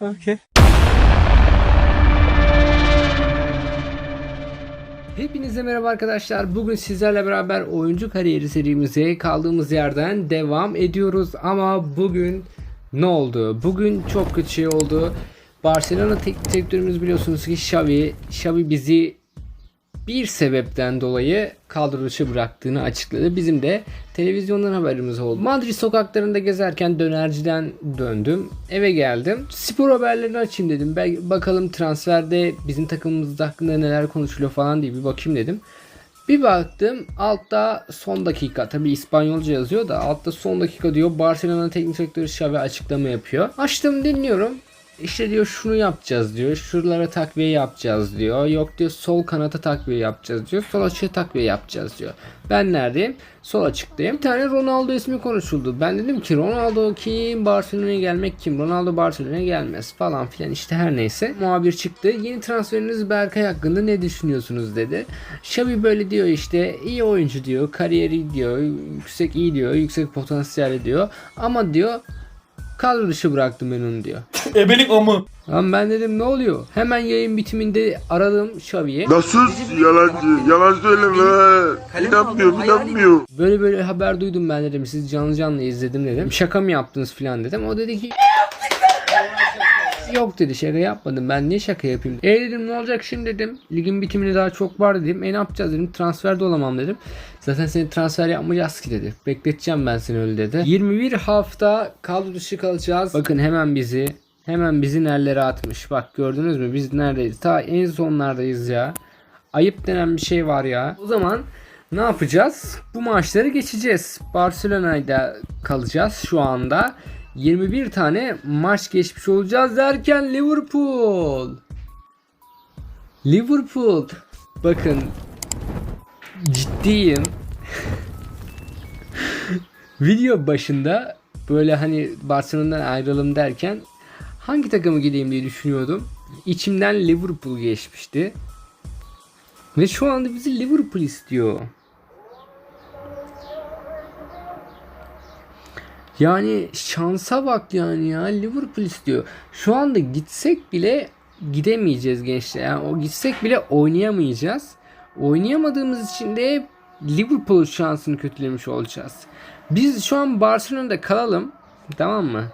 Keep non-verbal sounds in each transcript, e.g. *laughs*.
Okay. Hepinize merhaba arkadaşlar. Bugün sizlerle beraber oyuncu kariyeri serimize kaldığımız yerden devam ediyoruz. Ama bugün ne oldu? Bugün çok kötü şey oldu. Barcelona teknik direktörümüz biliyorsunuz ki Xavi. Xavi bizi bir sebepten dolayı kadro dışı bıraktığını açıkladı. Bizim de televizyondan haberimiz oldu. Madrid sokaklarında gezerken dönerciden döndüm. Eve geldim. Spor haberlerini açayım dedim. Belki bakalım transferde bizim takımımızda hakkında neler konuşuluyor falan diye bir bakayım dedim. Bir baktım altta son dakika tabi İspanyolca yazıyor da altta son dakika diyor Barcelona teknik direktörü Xavi açıklama yapıyor. Açtım dinliyorum. İşte diyor şunu yapacağız diyor. Şuralara takviye yapacağız diyor. Yok diyor sol kanata takviye yapacağız diyor. Sol açığa takviye yapacağız diyor. Ben neredeyim? Sol açıktayım. Bir tane Ronaldo ismi konuşuldu. Ben dedim ki Ronaldo kim? Barcelona'ya gelmek kim? Ronaldo Barcelona'ya gelmez falan filan işte her neyse. Muhabir çıktı. Yeni transferiniz Berkay hakkında ne düşünüyorsunuz dedi. Xavi böyle diyor işte iyi oyuncu diyor. Kariyeri diyor. Yüksek iyi diyor. Yüksek potansiyeli diyor. Ama diyor kadro dışı bıraktım ben onu diyor. *laughs* Ebelik amı. Lan ben dedim ne oluyor? Hemen yayın bitiminde aradım Xavi'yi. Nasıl yalancı? Yalan söyleme. İnanmıyor, inanmıyor. Böyle böyle haber duydum ben dedim. Siz canlı canlı izledim dedim. Şaka mı yaptınız filan dedim. O dedi ki Yok dedi şaka yapmadım. Ben niye şaka yapayım? E dedim ne olacak şimdi dedim. Ligin bitimine daha çok var dedim. E ne yapacağız dedim. Transfer de olamam dedim. Zaten seni transfer yapmayacağız ki dedi. Bekleteceğim ben seni öyle dedi. 21 hafta kadro dışı kalacağız. Bakın hemen bizi hemen bizi nerelere atmış. Bak gördünüz mü biz neredeyiz? Ta en sonlardayız ya. Ayıp denen bir şey var ya. O zaman ne yapacağız? Bu maçları geçeceğiz. Barcelona'da kalacağız şu anda. 21 tane maç geçmiş olacağız derken Liverpool. Liverpool. Bakın ciddiyim. *laughs* Video başında böyle hani Barcelona'dan ayrılalım derken hangi takımı gideyim diye düşünüyordum. İçimden Liverpool geçmişti. Ve şu anda bizi Liverpool istiyor. Yani şansa bak yani ya Liverpool istiyor. Şu anda gitsek bile gidemeyeceğiz gençler. Yani o gitsek bile oynayamayacağız. Oynayamadığımız için de Liverpool şansını kötülemiş olacağız. Biz şu an Barcelona'da kalalım. Tamam mı?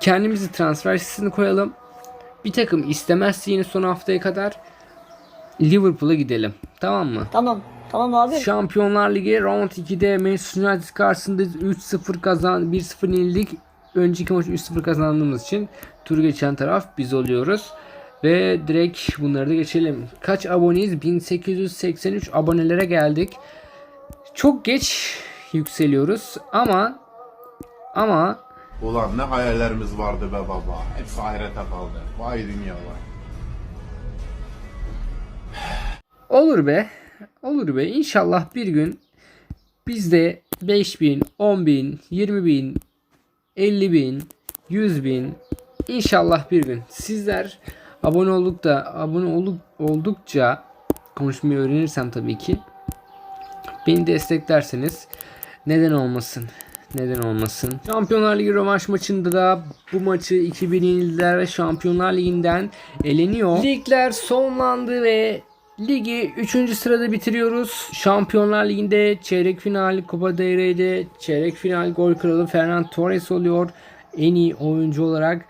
Kendimizi transfer listesine koyalım. Bir takım istemezse yine son haftaya kadar Liverpool'a gidelim. Tamam mı? Tamam. Tamam abi. Şampiyonlar Ligi round 2'de Manchester United karşısında 3-0 kazan 1-0 yenildik. Önceki maç 3-0 kazandığımız için turu geçen taraf biz oluyoruz. Ve direkt bunları da geçelim. Kaç aboneyiz? 1883 abonelere geldik. Çok geç yükseliyoruz ama ama Ulan ne hayallerimiz vardı be baba. Hepsi ahirete kaldı. Vay dünya vay. Olur be. Olur be. İnşallah bir gün biz de 5000, 10000, 20000, 50000, 100000 inşallah bir gün sizler abone olduk da abone olduk, oldukça konuşmayı öğrenirsem tabii ki beni desteklerseniz neden olmasın? Neden olmasın? Şampiyonlar Ligi rövanş maçında da bu maçı 2000 yenildiler ve Şampiyonlar Ligi'nden eleniyor. Ligler sonlandı ve Ligi 3. sırada bitiriyoruz. Şampiyonlar Ligi'nde çeyrek final Copa del Rey'de çeyrek final gol kralı Ferran Torres oluyor. En iyi oyuncu olarak.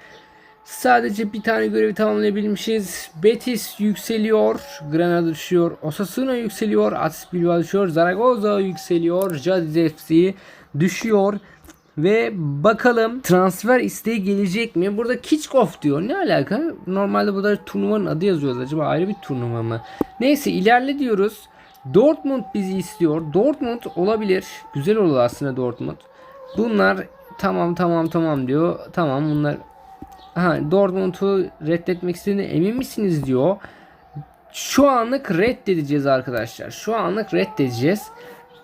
Sadece bir tane görevi tamamlayabilmişiz. Betis yükseliyor. Granada düşüyor. Osasuna yükseliyor. Atis Bilbao düşüyor. Zaragoza yükseliyor. Cadiz FC düşüyor. Ve bakalım transfer isteği gelecek mi? Burada Kickoff diyor. Ne alaka? Normalde burada turnuvanın adı yazıyoruz. Acaba ayrı bir turnuva mı? Neyse ilerle diyoruz. Dortmund bizi istiyor. Dortmund olabilir. Güzel olur aslında Dortmund. Bunlar tamam tamam tamam diyor. Tamam bunlar ha, Dortmund'u reddetmek istediğine emin misiniz diyor. Şu anlık reddedeceğiz arkadaşlar. Şu anlık reddedeceğiz.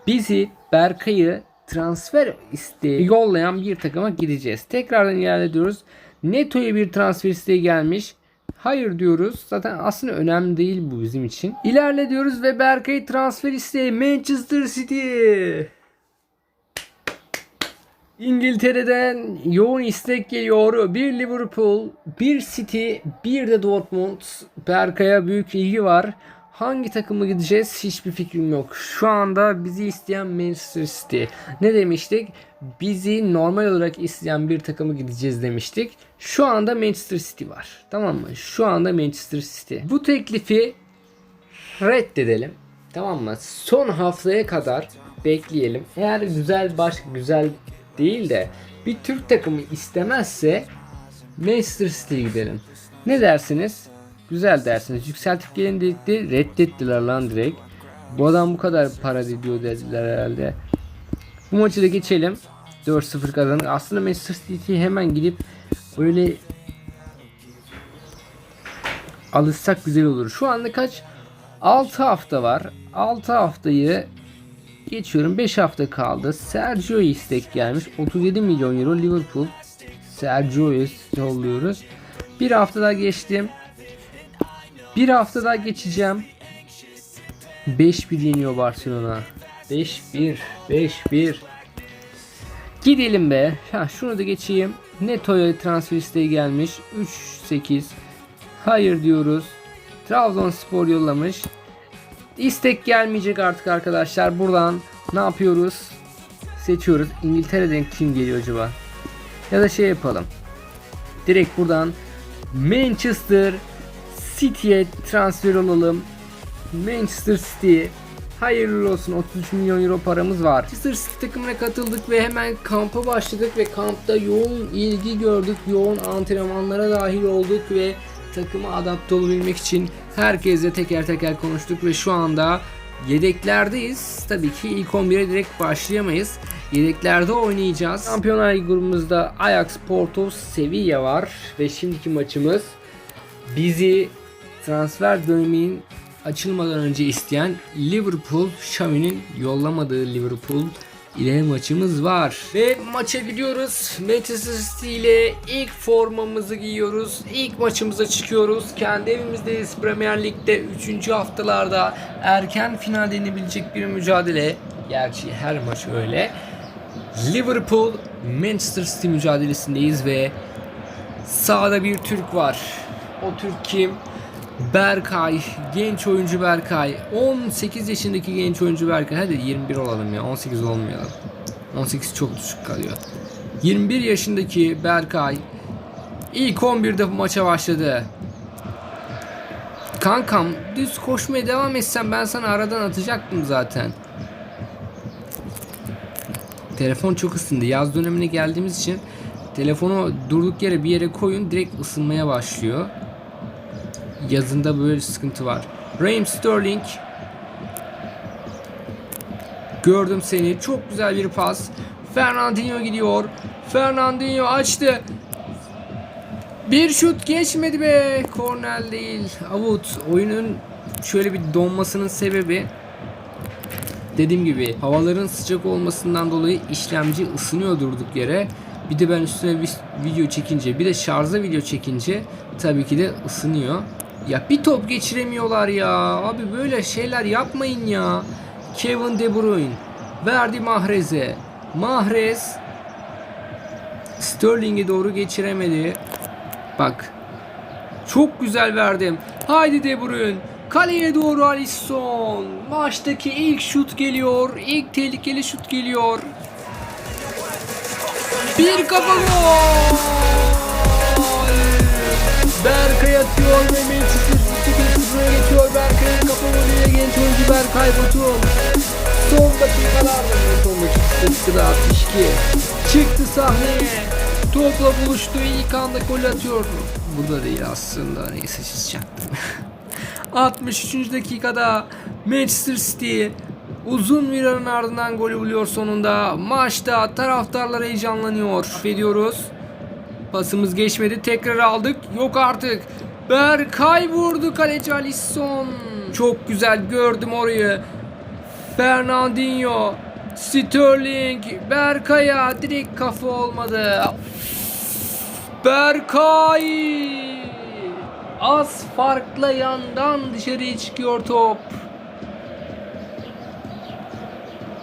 Bizi Berkay'ı transfer isteği yollayan bir takıma gideceğiz. Tekrardan ilerliyoruz. Neto'ya bir transfer isteği gelmiş. Hayır diyoruz. Zaten aslında önemli değil bu bizim için. İlerle diyoruz ve Berkay transfer isteği Manchester City. İngiltere'den yoğun istek geliyor. Bir Liverpool, bir City, bir de Dortmund. Berkay'a büyük ilgi var. Hangi takımı gideceğiz hiçbir fikrim yok. Şu anda bizi isteyen Manchester City. Ne demiştik? Bizi normal olarak isteyen bir takımı gideceğiz demiştik. Şu anda Manchester City var. Tamam mı? Şu anda Manchester City. Bu teklifi reddedelim. Tamam mı? Son haftaya kadar bekleyelim. Eğer güzel baş güzel değil de bir Türk takımı istemezse Manchester City'ye gidelim. Ne dersiniz? Güzel dersiniz. Yükseltip gelin dedikti. Reddettiler lan direkt. Bu adam bu kadar para ediyor dediler herhalde. Bu maçı da geçelim. 4-0 kazandık. Aslında Manchester City'ye hemen gidip böyle alışsak güzel olur. Şu anda kaç? 6 hafta var. 6 haftayı geçiyorum. 5 hafta kaldı. Sergio istek gelmiş. 37 milyon euro Liverpool. Sergio'yu yolluyoruz. Bir hafta daha geçtim. Bir hafta daha geçeceğim. 5-1 yeniyor Barcelona. 5-1. 5-1. Gidelim be. Ha, şunu da geçeyim. Neto'ya transfer isteği gelmiş. 3-8. Hayır diyoruz. Trabzonspor yollamış. İstek gelmeyecek artık arkadaşlar. Buradan ne yapıyoruz? Seçiyoruz. İngiltere'den kim geliyor acaba? Ya da şey yapalım. Direkt buradan Manchester City'ye transfer olalım. Manchester City hayırlı olsun 33 milyon euro paramız var. Manchester City takımına katıldık ve hemen kampa başladık ve kampta yoğun ilgi gördük. Yoğun antrenmanlara dahil olduk ve takıma adapte olabilmek için herkesle teker teker konuştuk ve şu anda yedeklerdeyiz. Tabii ki ilk 11'e direkt başlayamayız. Yedeklerde oynayacağız. Şampiyonlar Ligi grubumuzda Ajax, Porto, Sevilla var ve şimdiki maçımız bizi transfer döneminin açılmadan önce isteyen Liverpool, Xavi'nin yollamadığı Liverpool ile maçımız var. Ve maça gidiyoruz. Manchester City ile ilk formamızı giyiyoruz. İlk maçımıza çıkıyoruz. Kendi evimizdeyiz. Premier Lig'de 3. haftalarda erken final denilebilecek bir mücadele. Gerçi her maç öyle. Liverpool Manchester City mücadelesindeyiz ve sağda bir Türk var. O Türk kim? Berkay, genç oyuncu Berkay. 18 yaşındaki genç oyuncu Berkay. Hadi 21 olalım ya. 18 olmayalım. 18 çok düşük kalıyor. 21 yaşındaki Berkay ilk 11'de maça başladı. Kankam düz koşmaya devam etsen ben sana aradan atacaktım zaten. Telefon çok ısındı. Yaz dönemine geldiğimiz için telefonu durduk yere bir yere koyun direkt ısınmaya başlıyor. Yazında böyle sıkıntı var. Raheem Sterling Gördüm seni. Çok güzel bir pas. Fernandinho gidiyor. Fernandinho açtı. Bir şut geçmedi be. Kornel değil. Avut. Oyunun şöyle bir donmasının sebebi dediğim gibi havaların sıcak olmasından dolayı işlemci ısınıyor durduk yere. Bir de ben üstüne bir video çekince bir de şarja video çekince tabii ki de ısınıyor. Ya bir top geçiremiyorlar ya. Abi böyle şeyler yapmayın ya. Kevin De Bruyne verdi Mahrez'e. Mahrez Sterling'e doğru geçiremedi. Bak. Çok güzel verdim. Haydi De Bruyne. Kaleye doğru Alisson. Maçtaki ilk şut geliyor. İlk tehlikeli şut geliyor. Bir kafa gol. Berkay atıyor ve Manchester City 1-0'a geçiyor. Berkay'ın kafa golüyle genç oyuncu Berkay Batum. Son dakikalarda son dakikada 62. Çıktı sahneye. Topla buluştu. ilk anda gol atıyor. Burada değil aslında. Neyse çizecektim. 63. *laughs* dakikada Manchester City uzun bir ardından golü buluyor sonunda. Maçta taraftarlar heyecanlanıyor. Ediyoruz. Pasımız geçmedi. Tekrar aldık. Yok artık. Berkay vurdu kaleci Alisson. Çok güzel gördüm orayı. Fernandinho. Sterling. Berkay'a direkt kafa olmadı. Berkay. Az farkla yandan dışarıya çıkıyor top.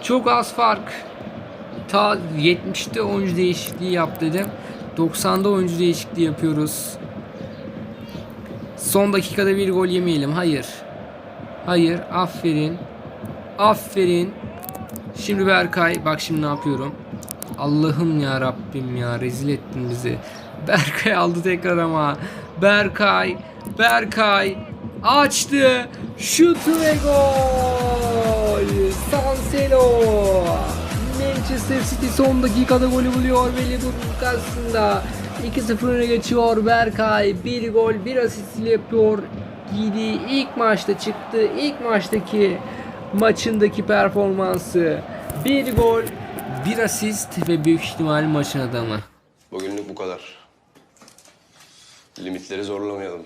Çok az fark. Ta 70'te oyuncu değişikliği yap dedim. 90'da oyuncu değişikliği yapıyoruz. Son dakikada bir gol yemeyelim. Hayır. Hayır. Aferin. Aferin. Şimdi Berkay. Bak şimdi ne yapıyorum. Allah'ım ya Rabbim ya rezil ettin bizi. *laughs* Berkay aldı tekrar ama. Berkay. Berkay. Açtı. Şutu ve gol. Cancelo. Manchester City son dakikada golü buluyor ve Liverpool karşısında 2-0 öne geçiyor Berkay. Bir gol bir asist ile yapıyor. Giydiği ilk maçta çıktı. İlk maçtaki maçındaki performansı. Bir gol, bir asist ve büyük ihtimal maçın adamı. Bugünlük bu kadar. Limitleri zorlamayalım.